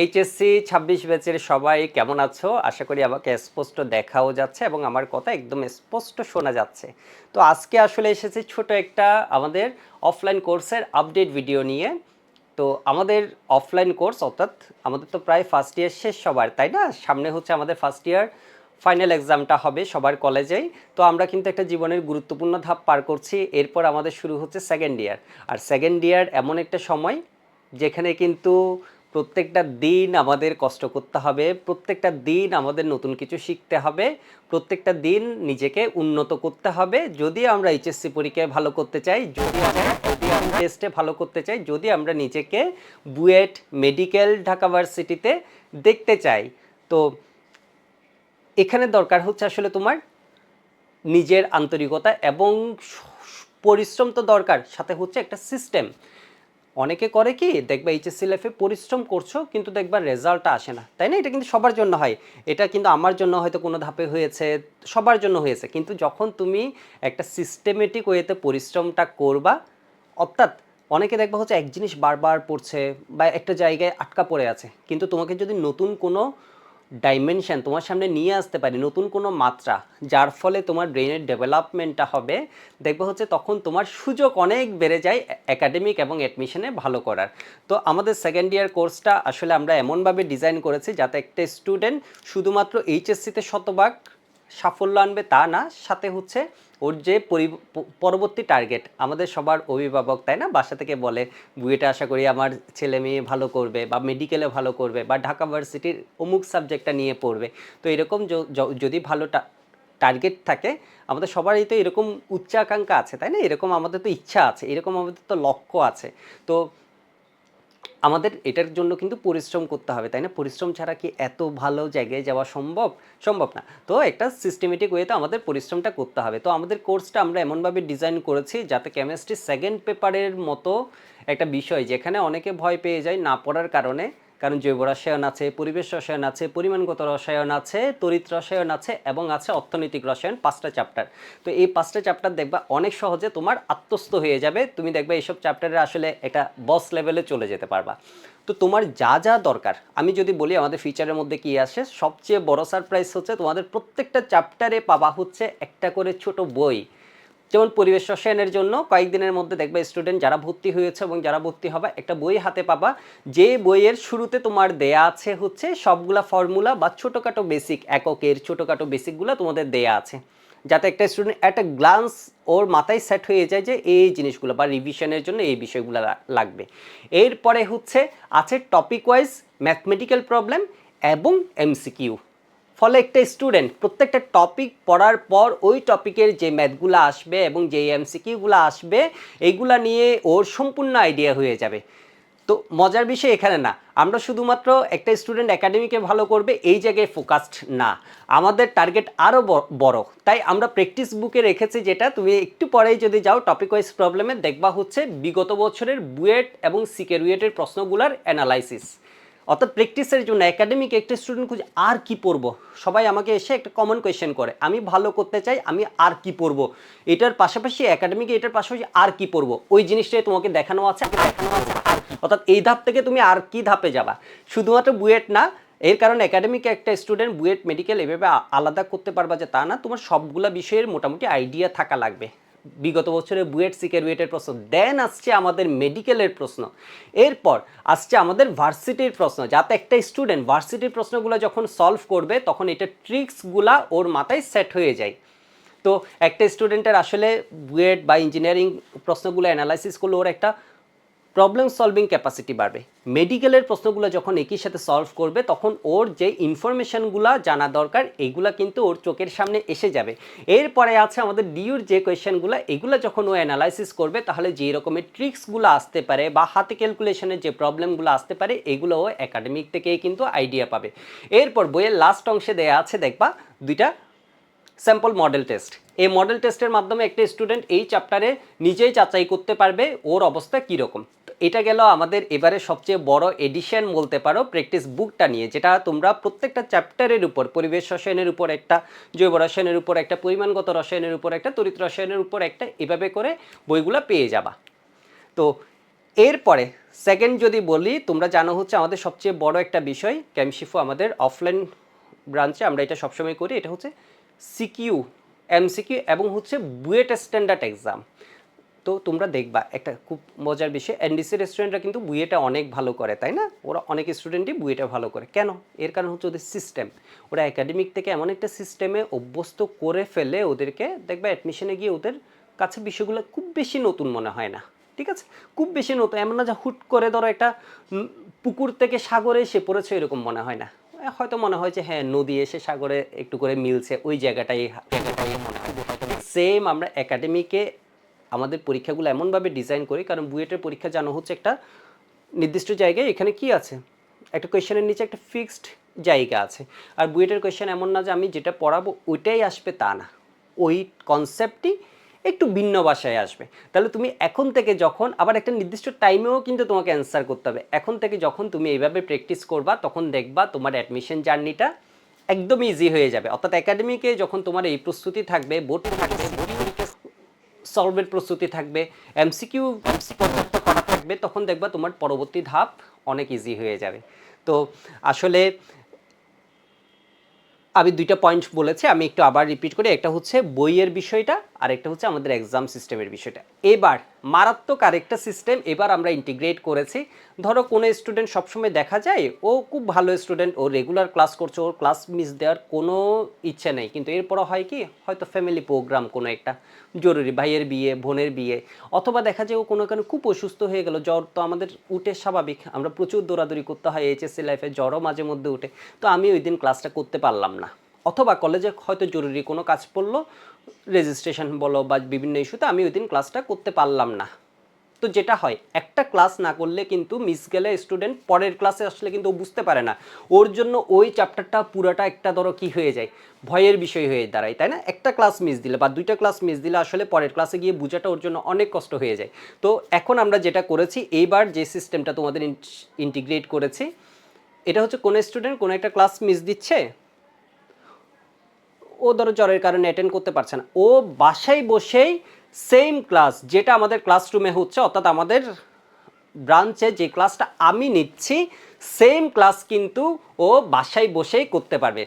HSC ছাব্বিশ ব্যাচের সবাই কেমন আছো? আশা করি আমাকে স্পষ্ট দেখাও যাচ্ছে এবং আমার কথা একদম স্পষ্ট শোনা যাচ্ছে। তো আজকে আসলে এসেছি ছোট একটা আমাদের অফলাইন কোর্সের আপডেট ভিডিও নিয়ে। তো আমাদের অফলাইন কোর্স অর্থাৎ আমাদের তো প্রায় ফার্স্ট ইয়ার শেষ সবার, তাই না? সামনে হচ্ছে আমাদের ফার্স্ট ইয়ার ফাইনাল এক্সামটা হবে সবার কলেজেই তো আমরা কিন্তু একটা জীবনের গুরুত্বপূর্ণ ধাপ পার করছি, এরপর আমাদের শুরু হচ্ছে সেকেন্ড ইয়ার আর সেকেন্ড ইয়ার এমন একটা সময় যেখানে কিন্তু প্রত্যেকটা দিন আমাদের কষ্ট করতে হবে, প্রত্যেকটা দিন আমাদের নতুন কিছু শিখতে হবে, প্রত্যেকটা দিন নিজেকে উন্নত করতে হবে। যদি আমরা এইচএসসি পরীক্ষায় ভালো করতে চাই, যদি আমরা টেস্টে ভালো করতে চাই, যদি আমরা নিজেকে বুয়েট মেডিকেল ঢাকা ভার্সিটিতে দেখতে চাই, তো এখানে দরকার হচ্ছে আসলে তোমার নিজের আন্তরিকতা এবং পরিশ্রম তো দরকার, সাথে হচ্ছে একটা সিস্টেম অনেকে করে কি, দেখবা এইচএসসি লাইফে পরিশ্রম করছ, কিন্তু দেখবা রেজাল্টটা আসে না। তাই না? এটা কিন্তু সবার জন্য হয়। এটা কিন্তু আমার জন্য হয়তো কোনো ধাপে হয়েছে, সবার জন্য হয়েছে। কিন্তু যখন তুমি একটা সিস্টেমেটিক ওয়েতে পরিশ্রমটা করবা, অর্থাৎ অনেকে দেখবা হচ্ছে এক জিনিস বারবার পড়ছে বা একটা জায়গায় আটকা পড়ে আছে। কিন্তু তোমাকে যদি নতুন কোনো ডাইমেনশন তোমার সামনে নিয়ে আসতে পারি, নতুন কোনো মাত্রা, যার ফলে তোমার ব্রেনের ডেভেলপমেন্টটা হবে। দেখবে হচ্ছে তখন তোমার সুযোগ অনেক বেড়ে যায় একাডেমিক এবং অ্যাডমিশনে ভালো করার। তো আমাদের সেকেন্ড ইয়ার কোর্সটা আসলে আমরা এমনভাবে ডিজাইন করেছি যাতে একটা স্টুডেন্ট শুধুমাত্র এইচএসসিতে শতভাগ সাফল্য আনবে তা না, সাথে হচ্ছে ওর যে পরি- পরবর্তী টার্গেট আমাদের সবার অভিভাবক, তাই না? বাসা থেকে বলে, বুয়েটা আশা করি আমার ছেলে মেয়ে ভালো করবে বা মেডিকেলে ভালো করবে বা ঢাকা ভার্সিটির অমুক সাবজেক্টটা নিয়ে পড়বে। তো এরকম যদি ভালো টার্গেট থাকে, আমাদের সবারই তো এরকম উচ্চাকাঙ্ক্ষা আছে, তাই না? এরকম আমাদের তো ইচ্ছা আছে, এরকম আমাদের তো লক্ষ্য আছে। তো আমাদের এটার জন্য কিন্তু পরিশ্রম করতে হবে, তাই না? পরিশ্রম ছাড়া কি এত ভালো জায়গায় যাওয়া সম্ভব? সম্ভব না। তো একটা সিস্টেমেটিক ওয়েতে আমাদের পরিশ্রমটা করতে হবে। তো আমাদের কোর্সটা আমরা এমনভাবে ডিজাইন করেছি যাতে কেমিস্ট্রি সেকেন্ড পেপারের মতো একটা বিষয় যেখানে অনেকে ভয় পেয়ে যায় না পড়ার কারণে। কারণ জৈব রসায়ন আছে, পরিবেশ রসায়ন আছে, পরিমাণগত রসায়ন আছে, তড়িৎ রসায়ন আছে এবং আছে অর্থনৈতিক রসায়ন, পাঁচটা চ্যাপ্টার তো এই পাঁচটা চ্যাপ্টার দেখবা অনেক সহজে তোমার আত্মস্থ হয়ে যাবে, তুমি দেখবে এইসব চ্যাপ্টারে আসলে একটা বস লেভেলে চলে যেতে পারবা। তো তোমার যা যা দরকার, আমি যদি বলি আমাদের ফিচারের মধ্যে কি আসে সবচেয়ে বড় সারপ্রাইজ হচ্ছে তোমাদের প্রত্যেকটা চ্যাপ্টারে পাবা হচ্ছে একটা করে ছোট বই। যেমন পরিবেশ রসায়নের জন্য কয়েকদিনের মধ্যে দেখবে স্টুডেন্ট যারা ভর্তি হয়েছে এবং যারা ভর্তি হবে, একটা বই হাতে পাবা। যে বইয়ের শুরুতে তোমার দেয়া আছে হচ্ছে সবগুলা ফর্মুলা বা ছোটোখাটো বেসিক এককের ছোটোখাটো বেসিকগুলো তোমাদের দেয়া আছে। যাতে একটা স্টুডেন্ট একটা গ্লান্স ওর মাথায় সেট হয়ে যায় যে এই জিনিসগুলো বা রিভিশনের জন্য এই বিষয়গুলো লাগবে। এরপরে হচ্ছে আছে টপিক ওয়াইজ ম্যাথমেটিক্যাল প্রবলেম এবং এমসিকিউ ফলে একটা স্টুডেন্ট প্রত্যেকটা টপিক পড়ার পর ওই টপিকের যে ম্যাথগুলো আসবে এবং যে এমসিকিউগুলো আসবে, এইগুলা নিয়ে ওর সম্পূর্ণ আইডিয়া হয়ে যাবে। তো মজার বিষয় এখানে না, আমরা শুধুমাত্র একটা স্টুডেন্ট একাডেমিকে ভালো করবে, এই জায়গায় ফোকাসড না। আমাদের টার্গেট আরও বড়। তাই আমরা প্র্যাকটিস বুকে রেখেছি যেটা, তুমি একটু পরেই যদি যাও টপিক ওয়াইজ প্রবলেমে দেখবা হচ্ছে বিগত বছরের বুয়েট এবং সিকে রুয়েটের প্রশ্নগুলোর অ্যানালাইসিস অর্থাৎ প্র্যাকটিসের জন্য একাডেমিক একটা স্টুডেন্ট খুঁজে আর কি পড়ব? সবাই আমাকে এসে একটা কমন কোয়েশ্চেন করে, আমি ভালো করতে চাই, আমি আর কি পড়ব? এটার পাশাপাশি একাডেমিকে এটার পাশাপাশি আর কি পড়ব? ওই জিনিসটাই তোমাকে দেখানো আছে দেখানো আছে অর্থাৎ এই ধাপ থেকে তুমি আর কি ধাপে যাবা? শুধুমাত্র বুয়েট না, এর কারণে একাডেমিক একটা স্টুডেন্ট বুয়েট মেডিকেল এভাবে আলাদা করতে পারবা যে তা না, তোমার সবগুলা বিষয়ের মোটামুটি আইডিয়া থাকা লাগবে। বিগত বছরে বুয়েট, সিকের, বুয়েটের প্রশ্ন দেন আসছে আমাদের মেডিকেলের প্রশ্ন। এরপর আসছে আমাদের ভার্সিটির প্রশ্ন, যাতে একটা স্টুডেন্ট ভার্সিটির প্রশ্নগুলো যখন সলভ করবে, তখন এটা ট্রিক্সগুলা ওর মাথায় সেট হয়ে যায়। তো একটা স্টুডেন্টের আসলে বুয়েট বা ইঞ্জিনিয়ারিং প্রশ্নগুলো অ্যানালাইসিস করলে ওর একটা প্রবলেম সলভিং ক্যাপাসিটি বাড়বে। মেডিকেলের প্রশ্নগুলো যখন একই সাথে সলভ করবে, তখন ওর যে ইনফরমেশনগুলো জানা দরকার এইগুলা কিন্তু ওর চোখের সামনে এসে যাবে। এরপরে আছে আমাদের ডিউর যে কোয়েশ্চেনগুলো এগুলো যখন ও অ্যানালাইসিস করবে, তাহলে যে রকমের ট্রিক্সগুলো আসতে পারে বা হাতে ক্যালকুলেশনের যে প্রবলেমগুলো আসতে পারে, এগুলো ও একাডেমিক থেকেই কিন্তু আইডিয়া পাবে। এরপর বইয়ের লাস্ট অংশে দেয়া আছে, দেখবা, দুইটা স্যাম্পল মডেল টেস্ট এই মডেল টেস্টের মাধ্যমে একটা স্টুডেন্ট এই চ্যাপ্টারে নিজেই যাচাই করতে পারবে, ওর অবস্থা কীরকম। এটা গেল আমাদের এবারে সবচেয়ে বড় এডিশন বলতে পারো প্র্যাকটিস বুকটা নিয়ে, যেটা তোমরা প্রত্যেকটা চ্যাপ্টারের উপর, পরিবেশ রসায়নের উপর একটা, জৈব রসায়নের উপর একটা, পরিমাণগত রসায়নের উপর একটা, তড়িৎ রসায়নের উপর একটা, এভাবে করে বইগুলো পেয়ে যাবা। তো এরপরে সেকেন্ড যদি বলি, তোমরা জানো হচ্ছে আমাদের সবচেয়ে বড় একটা বিষয় ক্যামশিফো আমাদের অফলাইন ব্রাঞ্চে আমরা এটা সবসময় করি, এটা হচ্ছে সিকিউ এমসিকিউ এবং হচ্ছে বুয়েট স্ট্যান্ডার্ড এক্সাম তো তোমরা দেখবা, একটা খুব মজার বিষয় এনডিসি রেস্টুরেন্টরা কিন্তু বুয়েটা অনেক ভালো করে, তাই না? ওরা অনেক স্টুডেন্টই বুয়েটা ভালো করে। কেন? এর কারণ হচ্ছে ওদের সিস্টেম ওরা একাডেমিক থেকে এমন একটা সিস্টেমে অভ্যস্ত করে ফেলে ওদেরকে, দেখবা অ্যাডমিশনে গিয়ে ওদের কাছে বিষয়গুলো খুব বেশি নতুন মনে হয় না। ঠিক আছে? খুব বেশি নতুন, এমন না যে হুট করে ধরো একটা পুকুর থেকে সাগরে এসে পড়েছে এরকম মনে হয় না। হয়তো মনে হয় যে হ্যাঁ নদী এসে সাগরে একটু করে মিলছে, ওই জায়গাটাই জায়গাটাই মনে হয়। সেম আমরা একাডেমিকে আমাদের পরীক্ষাগুলো এমনভাবে ডিজাইন করি, কারণ বুয়েটের পরীক্ষা জানো হচ্ছে একটা নির্দিষ্ট জায়গায়, এখানে কি আছে? একটা কোয়েশ্চেনের নিচে একটা ফিক্সড জায়গা আছে। আর বুয়েটের কোয়েশ্চেন এমন না যে আমি যেটা পড়াবো ওইটাই আসবে তা না। ওই কনসেপ্টটি একটু ভিন্ন ভাষায় আসবে। তাহলে তুমি এখন থেকে যখন, আবার একটা নির্দিষ্ট টাইমেও কিন্তু তোমাকে অ্যান্সার করতে হবে। এখন থেকে যখন তুমি এইভাবে প্র্যাকটিস করবা, তখন দেখবা তোমার অ্যাডমিশন জার্নিটা একদম ইজি হয়ে যাবে। অর্থাৎ একাডেমিকে যখন তোমার এই প্রস্তুতি থাকবে বোর্ড থাকবে বোর্ড সলভের প্রস্তুতি থাকবে এমসিকিউ পর্যাপ্ত করা থাকবে, তখন দেখবা তোমার পরবর্তী ধাপ অনেক ইজি হয়ে যাবে। তো আসলে আমি দুইটা পয়েন্ট বলেছি, আমি একটু আবার রিপিট করি, একটা হচ্ছে বইয়ের বিষয়টা আর একটা হচ্ছে আমাদের এক্সাম সিস্টেমের বিষয়টা। এবার মারাত্মক আরেকটা সিস্টেম এবার আমরা ইন্টিগ্রেট করেছি। ধরো কোনো স্টুডেন্ট সবসময় দেখা যায়, ও খুব ভালো স্টুডেন্ট ও রেগুলার ক্লাস করছে, ওর ক্লাস মিস দেওয়ার কোনো ইচ্ছে নেই। কিন্তু এরপরও হয় কি, হয়তো ফ্যামিলি প্রোগ্রাম কোনো একটা, জরুরি, ভাইয়ের বিয়ে, বোনের বিয়ে, অথবা দেখা যায় ও কোনো কারণে খুব অসুস্থ হয়ে গেল, জ্বর তো আমাদের উঠে স্বাভাবিক। আমরা প্রচুর দৌড়াদৌড়ি করতে হয় এইচএসসি লাইফে জ্বরও মাঝে মধ্যে উঠে। তো আমি ওই দিন ক্লাসটা করতে পারলাম না। অথবা কলেজে হয়তো জরুরি কোনো কাজ পড়ল রেজিস্ট্রেশন বলো বা বিভিন্ন ইস্যুতে আমি ওই দিন ক্লাসটা করতে পারলাম না। তো যেটা হয়, একটা ক্লাস না করলে কিন্তু মিস গেলে স্টুডেন্ট পরের ক্লাসে আসলে কিন্তু বুঝতে পারে না। ওর জন্য ওই চ্যাপ্টারটা পুরাটা একটা ধরো কি হয়ে যায়, ভয়ের বিষয় হয়ে দাঁড়ায়, তাই না? একটা ক্লাস মিস দিলে বা দুইটা ক্লাস মিস দিলে আসলে পরের ক্লাসে গিয়ে বোঝাটা ওর জন্য অনেক কষ্ট হয়ে যায়। তো এখন আমরা যেটা করেছি, এইবার যে সিস্টেমটা তোমাদের ইন্টিগ্রেট করেছি, এটা হচ্ছে কোনো স্টুডেন্ট কোনো একটা ক্লাস মিস দিচ্ছে ও ধরো জ্বরের কারণে অ্যাটেন্ড করতে পারছে না। ও বাসায় বসেই সেম ক্লাস যেটা আমাদের ক্লাসরুমে হচ্ছে, অর্থাৎ আমাদের ব্রাঞ্চে যে ক্লাসটা আমি নিচ্ছি সেম ক্লাস কিন্তু ও বাসায় বসেই করতে পারবে।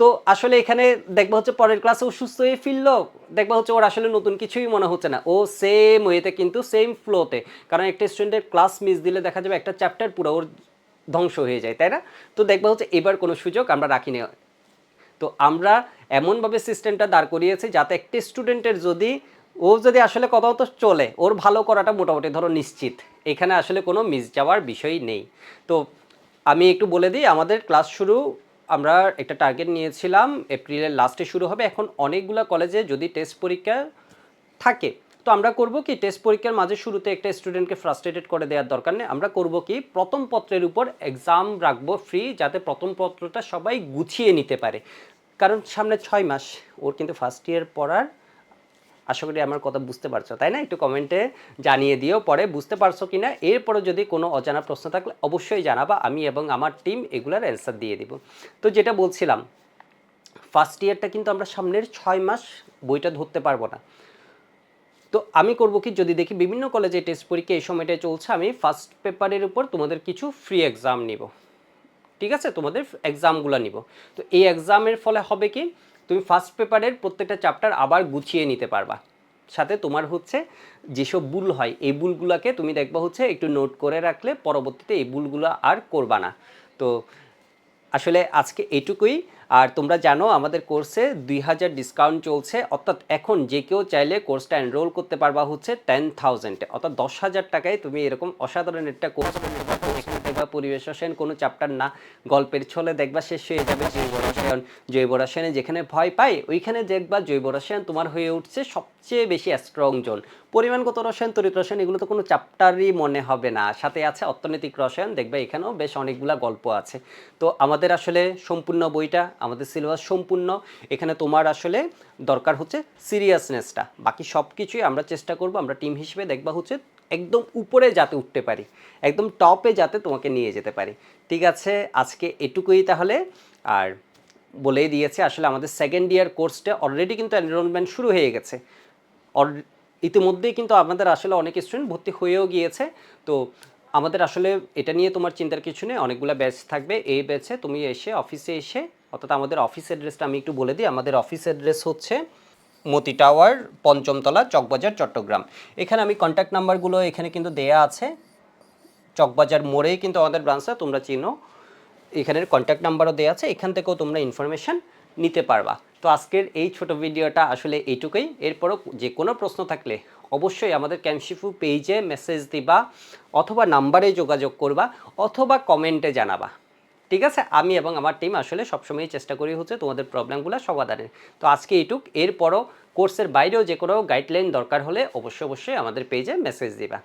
তো আসলে এখানে দেখবা হচ্ছে পরের ক্লাসে ও সুস্থ হয়ে ফিরলো, দেখবা হচ্ছে ওর আসলে নতুন কিছুই মনে হচ্ছে না। ও সেম ওয়েতে কিন্তু সেম ফ্লোতে কারণ একটা স্টুডেন্টের ক্লাস মিস দিলে দেখা যাবে একটা চ্যাপ্টার পুরো ওর ধ্বংস হয়ে যায়, তাই না? তো দেখবা হচ্ছে এবার কোনো সুযোগ আমরা রাখিনি। তো আমরা এমনভাবে সিস্টেমটা দাঁড় করিয়েছি যাতে একটি স্টুডেন্টের যদি, ও যদি আসলে কথাও তো চলে, ওর ভালো করাটা মোটামুটি ধরো নিশ্চিত। এখানে আসলে কোনো মিস যাওয়ার বিষয় নেই। তো আমি একটু বলে দিই, আমাদের ক্লাস শুরু, আমরা একটা টার্গেট নিয়েছিলাম এপ্রিলের লাস্টে শুরু হবে। এখন অনেকগুলো কলেজে যদি টেস্ট পরীক্ষা থাকে, তো আমরা করব কি টেস্ট পরীক্ষার মাঝে শুরুতে একটা স্টুডেন্টকে ফ্রাস্ট্রেটেড করে দেওয়ার দরকার নেই। আমরা করব কি, প্রথম পত্রের উপর এক্সাম রাখব ফ্রি যাতে প্রথম পত্রটা সবাই গুছিয়ে নিতে পারে। কারণ সামনে ছয় মাস ওর কিন্তু ফার্স্ট ইয়ার পড়ার, আশা করি আমার কথা বুঝতে পারছ, তাই না? একটু কমেন্টে জানিয়ে দিও, পরে বুঝতে পারছ কি না এরপরে যদি কোনো অজানা প্রশ্ন থাকলে অবশ্যই জানাবা, আমি এবং আমার টিম এগুলার অ্যান্সার দিয়ে দিব। তো যেটা বলছিলাম ফার্স্ট ইয়ারটা কিন্তু আমরা সামনের ছয় মাস বইটা ধরতে পারব না। তো আমি করব কি, যদি দেখি বিভিন্ন কলেজে টেস্ট পরীক্ষা এই সময়টায় চলছে, আমি ফার্স্ট পেপারের উপর তোমাদের কিছু ফ্রি এক্সাম নিব। ঠিক আছে? তোমাদের এক্সামগুলো নিব। তো এই এক্সামের ফলে হবে কি? তুমি ফার্স্ট পেপারের প্রত্যেকটা চ্যাপ্টার আবার গুছিয়ে নিতে পারবা। সাথে তোমার হচ্ছে যেসব ভুল হয়, এই ভুলগুলোকে তুমি দেখবা হচ্ছে একটু নোট করে রাখলে পরবর্তীতে এই ভুলগুলো আর করবা না। তো আসলে আজকে এইটুকুই আর তোমরা জানো আমাদের কোর্সে দুই হাজার ডিসকাউন্ট চলছে, অর্থাৎ এখন যে কেউ চাইলে কোর্সটা এনরোল করতে পারবা হচ্ছে টেন থাউজেন্ডে অর্থাৎ দশ হাজার টাকায় তুমি এরকম অসাধারণ একটা কোর্স দেখবা পরিবেশ রসায়ন কোনো চ্যাপ্টার না, গল্পের ছলে দেখবা শেষ হয়ে যাবে জৈব রসায়ন। জৈব রসায়নে যেখানে ভয় পায়, ওইখানে দেখবা জৈব রসায়ন তোমার হয়ে উঠছে সবচেয়ে বেশি স্ট্রং জোন পরিমাণগত রসায়ন তরিত রসায়ন, এগুলো তো কোনো চ্যাপ্টারই মনে হবে না। সাথে আছে অর্থনৈতিক রসায়ন, দেখবে এখানেও বেশ অনেকগুলা গল্প আছে। তো আমাদের আসলে সম্পূর্ণ বইটা, আমাদের সিলেবাস সম্পূর্ণ, এখানে তোমার আসলে দরকার হচ্ছে সিরিয়াসনেসটা বাকি সব কিছুই আমরা চেষ্টা করব, আমরা টিম হিসেবে দেখবা হচ্ছে একদম উপরে যাতে উঠতে পারি, একদম টপে যাতে তোমাকে নিয়ে যেতে পারি। ঠিক আছে, আজকে এটুকুই তাহলে। আর বলেই দিয়েছে, আসলে আমাদের সেকেন্ড ইয়ার কোর্সটা অলরেডি কিন্তু এনরোলমেন্ট শুরু হয়ে গেছে। ইতিমধ্যেই কিন্তু আমাদের আসলে অনেক স্টুডেন্ট ভর্তি হয়েও গিয়েছে। তো আমাদের আসলে এটা নিয়ে তোমার চিন্তার কিছু নেই। অনেকগুলো ব্যাচ থাকবে। এই ব্যাচে তুমি এসে অফিসে এসে, অর্থাৎ আমাদের অফিস অ্যাড্রেসটা আমি একটু বলে দিই। আমাদের অফিস অ্যাড্রেস হচ্ছে মতি টাওয়ার, পঞ্চমতলা, চকবাজার, চট্টগ্রাম। এখানে আমি কন্ট্যাক্ট নাম্বারগুলো এখানে কিন্তু দেয়া আছে। চকবাজার মোড়েই কিন্তু আমাদের ব্রাঞ্চটা তোমরা চিনো। এখানের কন্ট্যাক্ট নাম্বারও দেওয়া আছে। এখান থেকেও তোমরা ইনফরমেশন নিতে পারবা। তো আজকের এই ছোট ভিডিওটা আসলে এইটুকুই। এরপরও যে কোনো প্রশ্ন থাকলে অবশ্যই আমাদের ক্যামশিফু পেজে মেসেজ দিবা অথবা নাম্বারে যোগাযোগ করবা অথবা কমেন্টে জানাবা। ঠিক আছে? আমি এবং আমার টিম আসলে সবসময় চেষ্টা করি হচ্ছে তোমাদের প্রবলেমগুলো সমাধানের। তো আজকে এইটুক। এরপরও কোর্সের বাইরেও যে কোনো গাইডলাইন দরকার হলে অবশ্যই অবশ্যই আমাদের পেজে মেসেজ দিবা।